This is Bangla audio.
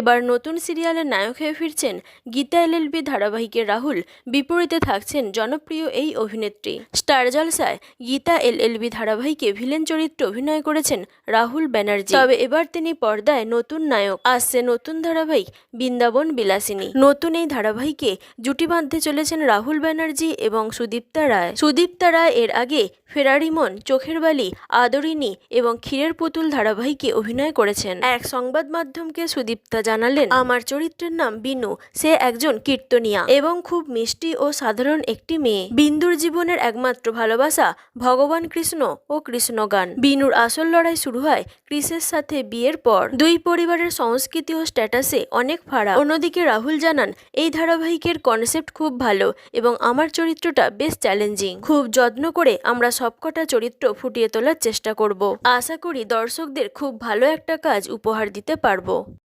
এবার নতুন সিরিয়ালের নায়ক হয়ে ফিরছেন গীতা এলএলবি ধারাবাহিকের রাহুল। বিপরীতে থাকছেন জনপ্রিয় এই অভিনেত্রী। স্টার জলসায় গীতা এলএলবি ধারাবাহিকে ভিলেন চরিত্রে অভিনয় করেছেন রাহুল ব্যানার্জি। তবে এবার তিনি পর্দায় নতুন নায়ক। আসছে নতুন ধারাবাহিক বৃন্দাবন বিলাসিনী। নতুন এই ধারাবাহিকে জুটি বাঁধতে চলেছেন রাহুল ব্যানার্জি এবং সুদীপ্তা রায়। সুদীপ্তা রায় এর আগে ফেরারিমন চোখের বালি আদরিনী এবং ক্ষীরের পুতুল ধারাবাহিকে অভিনয় করেছেন। এক সংবাদ মাধ্যমকে সুদীপ্তা জানালেন। আমার চরিত্রের নাম বিনু, সে একজন কীর্তনিয়া এবং খুব মিষ্টি ও সাধারণ একটি মেয়ে। বিন্দুর জীবনের একমাত্র ভালোবাসা ভগবান কৃষ্ণ ও কৃষ্ণগান। বিনুর আসল লড়াই শুরু হয় ক্রিসের সাথে বিয়ের পর। দুই পরিবারের সংস্কৃতি ও স্ট্যাটাসে অনেক ফারাক। অন্যদিকে রাহুল জানান, এই ধারাবাহিকের কনসেপ্ট খুব ভালো এবং আমার চরিত্রটা বেশ চ্যালেঞ্জিং। খুব যত্ন করে আমরা সবকটা চরিত্র ফুটিয়ে তোলার চেষ্টা করব। আশা করি দর্শকদের খুব ভালো একটা কাজ উপহার দিতে পারব।